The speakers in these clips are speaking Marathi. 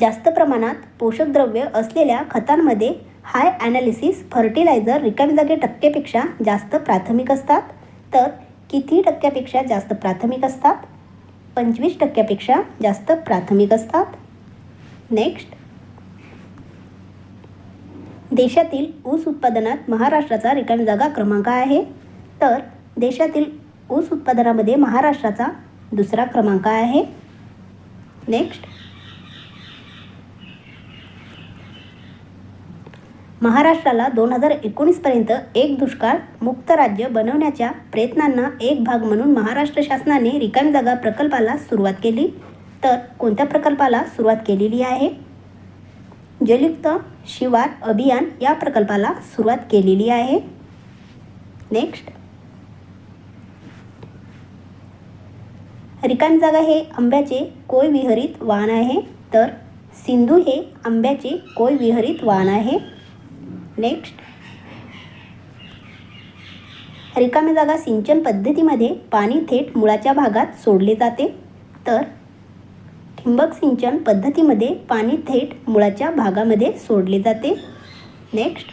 जास्त प्रमाणात पोषक द्रव्य असलेल्या खतांमध्ये हाय ॲनालिसिस फर्टिलायझर रिकामी जागे टक्केपेक्षा जास्त प्राथमिक असतात. तर किती टक्क्यापेक्षा जास्त प्राथमिक असतात? पंचवीस टक्क्यापेक्षा जास्त प्राथमिक असतात. नेक्स्ट. देशातील ऊस उत्पादनात महाराष्ट्राचा रिकामी जागा क्रमांक आहे. तर देशातील ऊस उत्पादनामध्ये महाराष्ट्राचा दुसरा क्रमांक आहे. नेक्स्ट. महाराष्ट्राला दोन हजार एकोणीसपर्यंत एक दुष्काळ मुक्त राज्य बनवण्याच्या प्रयत्नांना एक भाग म्हणून महाराष्ट्र शासनाने रिकामी जागा प्रकल्पाला सुरुवात केली. तर कोणत्या प्रकल्पाला सुरुवात केलेली आहे? जलयुक्त शिवार अभियान या प्रकल्पाला सुरुवात केलेली आहे. नेक्स्ट रिकामी जागा हे आंब्याचे कोय विहरित वाहन आहे. तर सिंधू हे आंब्याचे कोय विहरित वाहन आहे. नेक्स्ट रिकामी जागा सिंचन पद्धतीमध्ये पाणी थेट मुळाच्या भागात सोडले जाते. तर ठिंबक सिंचन पद्धतीमध्ये पाणी थेट मुळाच्या भागामध्ये सोडले जाते. नेक्स्ट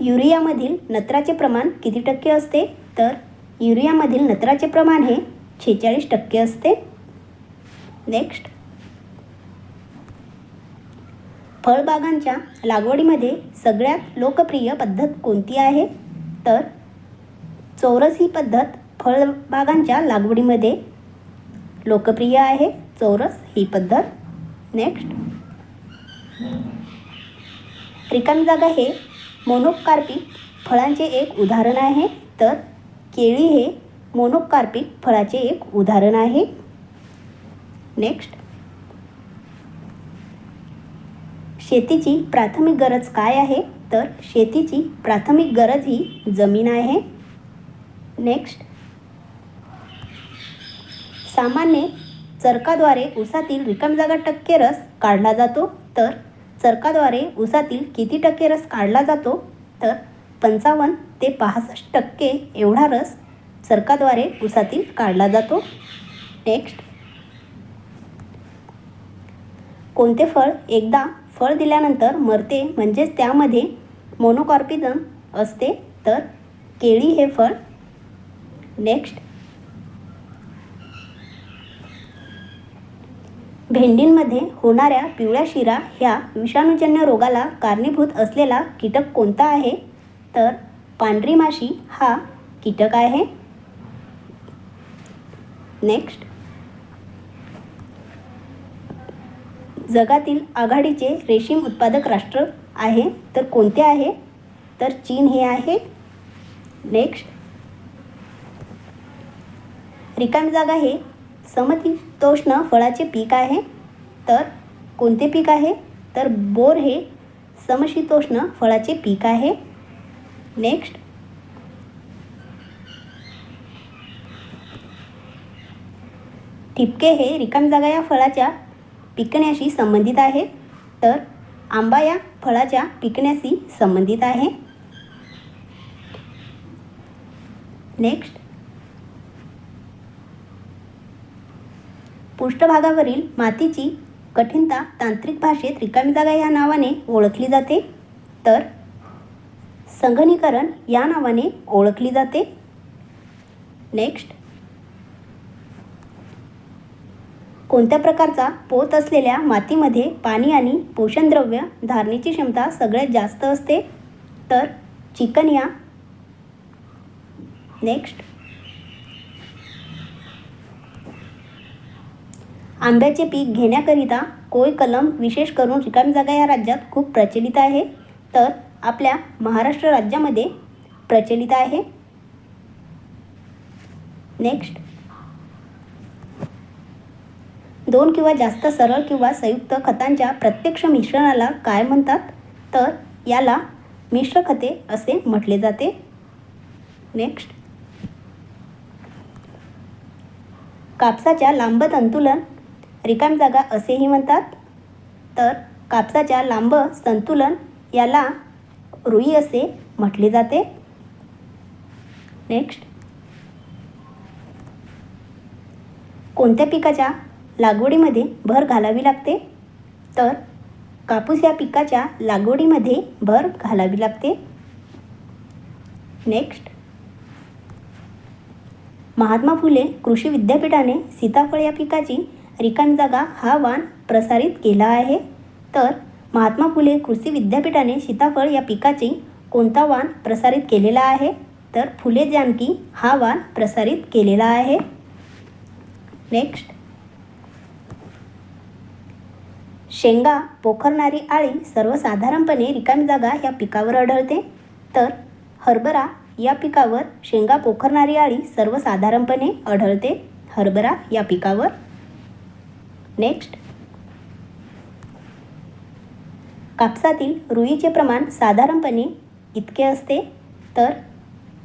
युरियामधील नत्राचे प्रमाण किती टक्के असते? तर युरियामधील नत्राचे प्रमाण हे छेचाळीस टक्के असते. नेक्स्ट फळबागांच्या लागवडीमध्ये सगळ्यात लोकप्रिय पद्धत कोणती आहे? तर चौरस ही पद्धत फळबागांच्या लागवडीमध्ये लोकप्रिय आहे. चौरस ही पद्धत. नेक्स्ट. रिकामी जागा हे मोनोकार्पिक फळांचे एक उदाहरण आहे. तर केळी हे मोनोकार्पिक फळाचे एक उदाहरण आहे. नेक्स्ट. शेतीची प्राथमिक गरज काय आहे? तर शेतीची प्राथमिक गरज ही जमीन आहे. नेक्स्ट सामान्य चरकाद्वारे ऊसातील रिकामी जागा टक्के रस काढला जातो. तर चरकाद्वारे ऊसातील किती टक्के रस काढला जातो? तर पंचावन्न ते पासष्ट टक्के एवढा रस चरकाद्वारे ऊसातील काढला जातो. नेक्स्ट कोणते फळ एकदा फळ दिल्यानंतर मरते म्हणजेच त्यामध्ये मोनोकॉर्पिझम असते. तर केळी हे फळ. नेक्स्ट भेंडींमध्ये होणाऱ्या पिवळ्या शिरा ह्या विषाणूजन्य रोगाला कारणीभूत असलेला कीटक कोणता आहे? तर पांढरी माशी हा कीटक आहे. नेक्स्ट जगातील आघाडीचे रेशीम उत्पादक राष्ट्र आहे तर कोणते आहे? तर चीन हे आहे. नेक्स्ट रिकामी जागा हे समशीतोष्ण फळाचे पीक आहे. तर कोणते पीक आहे? तर बोर हे समशीतोष्ण फळाचे पीक आहे. नेक्स्ट ठिपके हे रिकामी जागा या फळाच्या पिकण्याशी संबंधित आहे. तर आंबा या फळाच्या पिकण्याशी संबंधित आहे. नेक्स्ट पृष्ठभागावरील मातीची कठीणता तांत्रिक भाषेत रिकामी जागा या नावाने ओळखली जाते. तर संगणीकरण या नावाने ओळखली जाते. नेक्स्ट कोणत्या प्रकारचा पोत असलेल्या मातीमध्ये पाणी आणि पोषणद्रव्य धारणेची क्षमता सगळ्यात जास्त असते? तर चिकन या. नेक्स्ट. आंब्याचे पीक घेण्याकरिता कोय कलम विशेष करून रिकामी जागा या राज्यात खूप प्रचलित आहे. तर आपल्या महाराष्ट्र राज्यामध्ये प्रचलित आहे. नेक्स्ट. दोन किंवा जास्त सरळ किंवा संयुक्त खतांच्या प्रत्यक्ष मिश्रणाला काय म्हणतात? तर याला मिश्र खते असे म्हटले जाते. नेक्स्ट कापसाच्या लांब संतुलन रिकाम जागा असेही म्हणतात. तर कापसाच्या लांब संतुलन याला रुई असे म्हटले जाते. नेक्स्ट कोणत्या पिकाच्या लागवडीमध्ये भर घालावी लागते. तर कापूस या पिकाच्या लागवडीमध्ये भर घालावी लागते. नेक्स्ट महात्मा फुले कृषी विद्यापीठाने सीताफळ या पिकाची रिकामी जागा हा वाण प्रसारित केला आहे. तर महात्मा फुले कृषी विद्यापीठाने सीताफळ या पिकाची कोणता वाण प्रसारित केलेला आहे? तर फुले जानकी हा वाण प्रसारित केलेला आहे. नेक्स्ट शेंगा पोखरणारी आळी सर्वसाधारणपणे रिकामी जागा या पिकावर आढळते. तर हरभरा या पिकावर शेंगा पोखरणारी आळी सर्वसाधारणपणे आढळते. हरभरा या पिकावर. नेक्स्ट. कापसातील रुईचे प्रमाण साधारणपणे इतके असते तर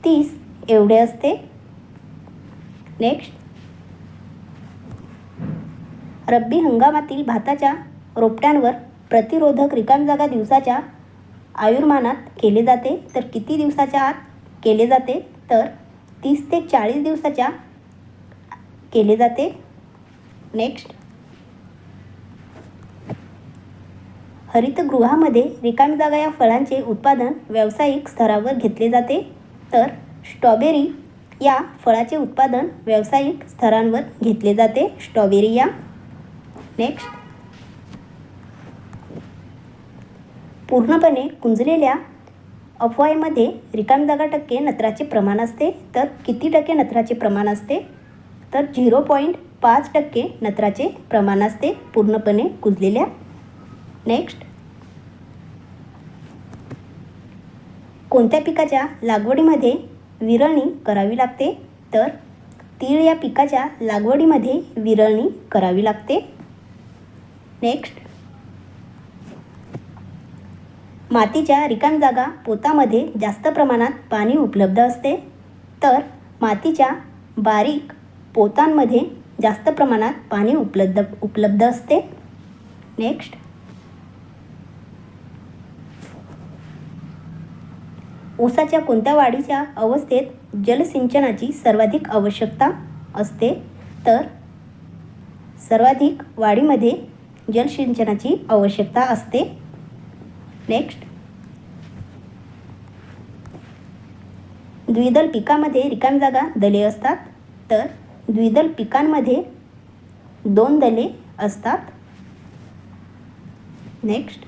तीस एवढे असते. नेक्स्ट. रब्बी हंगामातील भाताच्या रोपट्यांवर प्रतिरोधक रिकाम जागा दिवसाच्या आयुर्मानात केले जाते. तर किती दिवसाच्या आत केले जाते? तर तीस ते चाळीस दिवसाच्या केले जाते. नेक्स्ट. हरितगृहामध्ये रिकामी जागा या फळांचे उत्पादन व्यावसायिक स्तरावर घेतले जाते. तर स्ट्रॉबेरी या फळाचे उत्पादन व्यावसायिक स्तरांवर घेतले जाते. स्ट्रॉबेरी या. नेक्स्ट. पूर्णपणे कुंजलेल्या अफवाईमध्ये रिकामी जागा टक्के नत्राचे प्रमाण असते. तर किती टक्के नत्राचे प्रमाण असते? तर झिरो पॉईंट पाच टक्के नत्राचे प्रमाण असते पूर्णपणे कुजलेल्या. नेक्स्ट. कोणत्या पिकाच्या लागवडीमध्ये विरळणी करावी लागते? तर तीळ या पिकाच्या लागवडीमध्ये विरळणी करावी लागते. नेक्स्ट. मातीच्या रिकाम जागा पोतामध्ये जास्त प्रमाणात पाणी उपलब्ध असते. तर मातीच्या बारीक पोतांमध्ये जास्त प्रमाणात पाणी उपलब्ध उपलब्ध असते. नेक्स्ट ऊसाच्या कोणत्या वाढीच्या अवस्थेत जलसिंचनाची सर्वाधिक आवश्यकता असते? तर सर्वाधिक वाढीमध्ये जलसिंचनाची आवश्यकता असते. नेक्स्ट द्विदल पिकामध्ये रिकामी जागा दले असतात तर द्विदल पिकांमध्ये दोन दले असतात. नेक्स्ट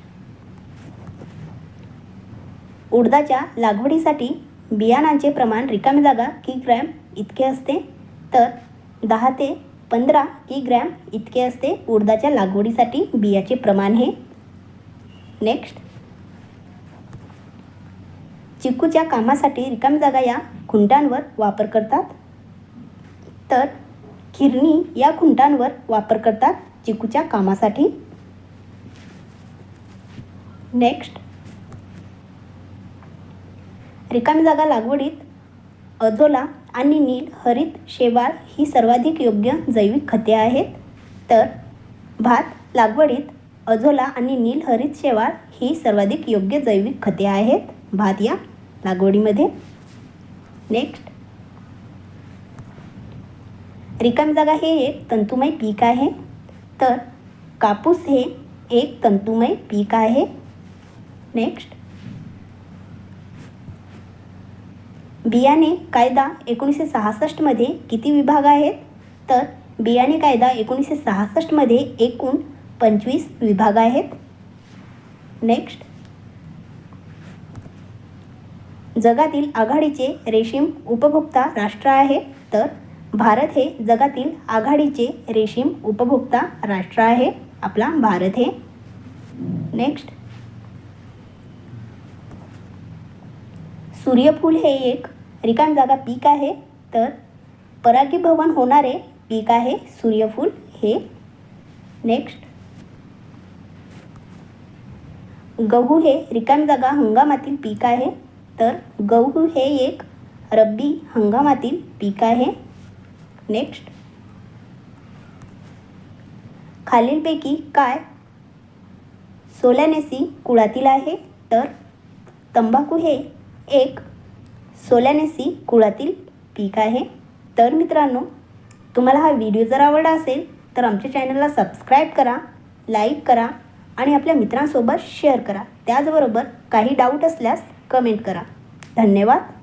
उडदाच्या लागवडीसाठी बियाणांचे प्रमाण रिकामी जागा किग्रॅम इतके असते तर दहा ते पंधरा किग्रॅम इतके असते उडदाच्या लागवडीसाठी बियाचे प्रमाण हे. नेक्स्ट चिकूच्या कामासाठी रिकाम जागा या खुंटांवर वापर करतात. तर खिरणी या खुंटांवर वापर करतात चिकूच्या कामासाठी. नेक्स्ट रिकामी जागा लागवडीत अझोला आणि नील हरित शेवाळ ही सर्वाधिक योग्य जैविक खते आहेत. तर भात लागवडीत अझोला आणि नील हरित शेवाळ ही सर्वाधिक योग्य जैविक खते आहेत. भात या लागवडीमध्ये. नेक्स्ट रिकाम जागा हे एक तंतुमय पीक आहे. तर कापूस हे एक तंतुमय पीक आहे. नेक्स्ट बियाणे कायदा एकोणीसशे सहासष्टमध्ये किती विभाग आहेत? तर बियाणे कायदा एकोणीसशे सहासष्टमध्ये एकूण पंचवीस विभाग आहेत. नेक्स्ट जगातील आघाडीचे रेशीम उपभोक्ता राष्ट्र आहे तर भारत हे जगातील आघाडीचे रेशीम उपभोक्ता राष्ट्र आहे. आपला भारत हे. नेक्स्ट सूर्यफूल हे एक रिकाम जागा पीक आहे तर परागीभवन होणारे पीक आहे सूर्यफूल हे. नेक्स्ट गहू हे रिकाम जागा हंगामातील पीक आहे तर गहू हे एक रब्बी हंगामातील पीक आहे. नेक्स्ट खालीलपैकी काय? सोलॅनेसी कुळातील आहे. तर तंबाखू हे एक सोलॅनेसी कुळातील पीक आहे. तर मित्रांनो तुम्हाला हा व्हिडिओ जर आवडला असेल तर आमच्या चॅनलला सबस्क्राईब करा लाईक करा आणि आपल्या मित्रांसोबत शेअर करा. त्याचबरोबर काही डाऊट असल्यास कमेंट करा. धन्यवाद.